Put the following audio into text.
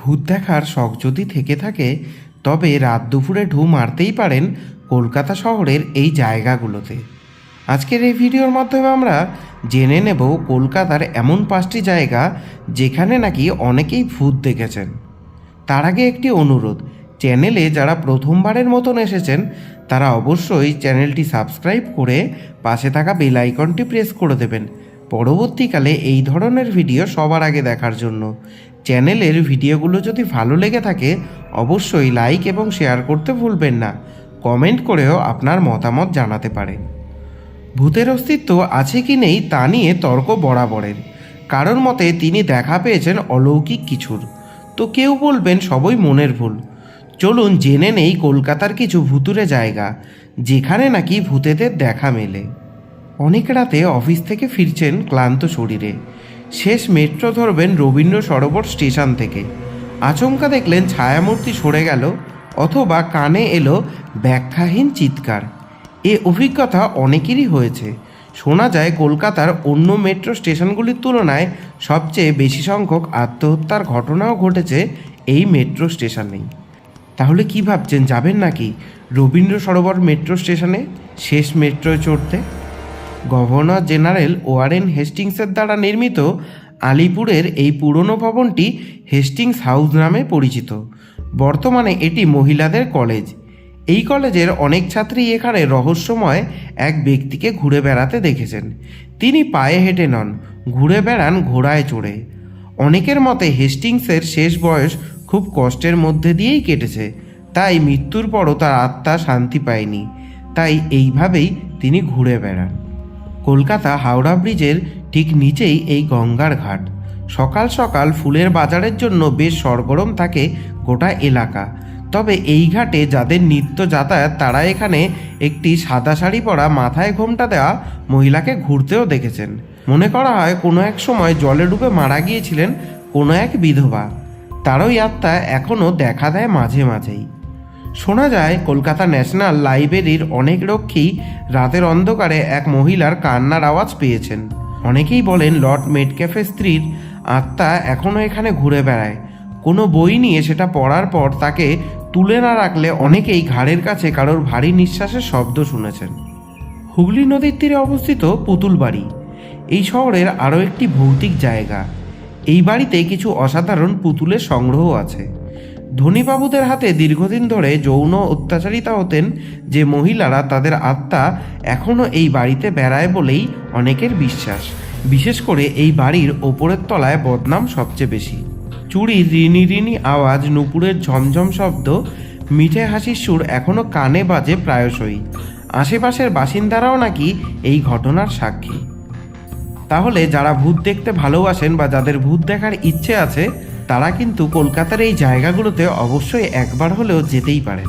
ভূত দেখার শখ যদি থেকে থাকে, তবে রাত দুপুরে ঢু মারতেই পারেন কলকাতা শহরের এই জায়গাগুলোতে। আজকের এই ভিডিওর মাধ্যমে আমরা জেনে নেব কলকাতার এমন পাঁচটি জায়গা যেখানে নাকি অনেকেই ভূত দেখেছেন। তার আগে একটি অনুরোধ, চ্যানেলে যারা প্রথমবারের মতন এসেছেন, তারা অবশ্যই চ্যানেলটি সাবস্ক্রাইব করে পাশে থাকা বেল আইকনটি প্রেস করে দেবেন। পরবর্তীকালে এই ধরনের ভিডিও সবার আগে দেখার জন্য। চ্যানেলের ভিডিওগুলো যদি ভালো লেগে থাকে, অবশ্যই লাইক এবং শেয়ার করতে ভুলবেন না। কমেন্ট করেও আপনার মতামত জানাতে পারেন ভূতের অস্তিত্ব আছে কি নেই তা নিয়ে তর্ক বরাবরের। কারোর মতে তিনি দেখা পেয়েছেন অলৌকিক কিছুর। তো কেউ বলবেন সবই মনের ভুল। চলুন জেনে নেই কলকাতার কিছু ভুতুরে জায়গা, যেখানে নাকি ভূতেদের দেখা মেলে। অনেক রাতে অফিস থেকে ফিরছেন ক্লান্ত শরীরে। শেষ মেট্রো ধরবেন রবীন্দ্র সরোবর স্টেশন থেকে। আচমকা দেখলেন ছায়ামূর্তি সরে গেল, অথবা কানে এলো ব্যাখ্যাহীন চিৎকার। এ অভিজ্ঞতা অনেকেরই হয়েছে। শোনা যায় কলকাতার অন্য মেট্রো স্টেশনগুলির তুলনায় সবচেয়ে বেশি সংখ্যক আত্মহত্যার ঘটনাও ঘটেছে এই মেট্রো স্টেশনেই। তাহলে কি ভাবছেন, যাবেন নাকি রবীন্দ্র সরোবর মেট্রো স্টেশনে শেষ মেট্রোয় চড়তে? গভর্নর জেনারেল ওয়ারেন হেস্টিংসের দ্বারা নির্মিত আলিপুরের এই পুরনো ভবনটি হেস্টিংস হাউস নামে পরিচিত। বর্তমানে এটি মহিলাদের কলেজ। এই কলেজের অনেক ছাত্রী এখানে রহস্যময় এক ব্যক্তিকে ঘুরে বেড়াতে দেখেছেন। তিনি পায়ে হেঁটে নন, ঘুরে বেড়ান ঘোড়ায় চড়ে। অনেকের মতে হেস্টিংসের শেষ বয়স খুব কষ্টের মধ্যে দিয়েই কেটেছে, তাই মৃত্যুর পরও তার আত্মা শান্তি পায়নি। তাই এইভাবেই তিনি ঘুরে বেড়ান। কলকাতা হাওড়া ব্রিজের ঠিক নিচেই এই গঙ্গার ঘাট। সকাল সকাল ফুলের বাজারের জন্য বেশ সরগরম থাকে গোটা এলাকা। তবে এই ঘাটে যাদের নিত্য যাতায়াত, তারা এখানে একটি সাদা শাড়ি পরা মাথায় ঘোমটা দেওয়া মহিলাকে ঘুরতেও দেখেছেন। মনে করা হয় কোনো এক সময় জলে ডুবে মারা গিয়েছিলেন কোনো এক বিধবা। তারই আত্মা এখনও দেখা দেয় মাঝে মাঝেই। শোনা যায়, কলকাতা ন্যাশনাল লাইব্রেরির অনেক রক্ষী রাতের অন্ধকারে এক মহিলার কান্নার আওয়াজ পেয়েছেন। অনেকেই বলেন, লর্ড মেটক্যাফের স্ত্রীর আত্মা এখনও এখানে ঘুরে বেড়ায়। কোনো বই নিয়ে সেটা পড়ার পর তাকে তুলে না রাখলে অনেকেই ঘাড়ের কাছে কারোর ভারী নিঃশ্বাসের শব্দ শুনেছেন। হুগলি নদীর তীরে অবস্থিত পুতুল বাড়ি। এই শহরের আরও একটি ভৌতিক জায়গা। এই বাড়িতে কিছু অসাধারণ পুতুলের সংগ্রহ আছে। ধনীবাবুদের হাতে দীর্ঘদিন ধরে যৌন অত্যাচারিতা হতেন যে মহিলারা তাদের আত্মা এখনও এই বাড়িতে বেড়ায় বলেই অনেকের বিশ্বাস। বিশেষ করে এই বাড়ির ওপরের তলায় বদনাম সবচেয়ে বেশি। চুরির রিনি রিনি আওয়াজ, নুপুরের ঝমঝম শব্দ, মিঠে হাসির সুর এখনও কানে বাজে প্রায়শই। আশেপাশের বাসিন্দারাও নাকি এই ঘটনার সাক্ষী। তাহলে যারা ভূত দেখতে ভালোবাসেন বা যাদের ভূত দেখার ইচ্ছে আছে তারা কিন্তু কলকাতার এই জায়গাগুলোতে অবশ্যই একবার হলেও যেতেই পারেন।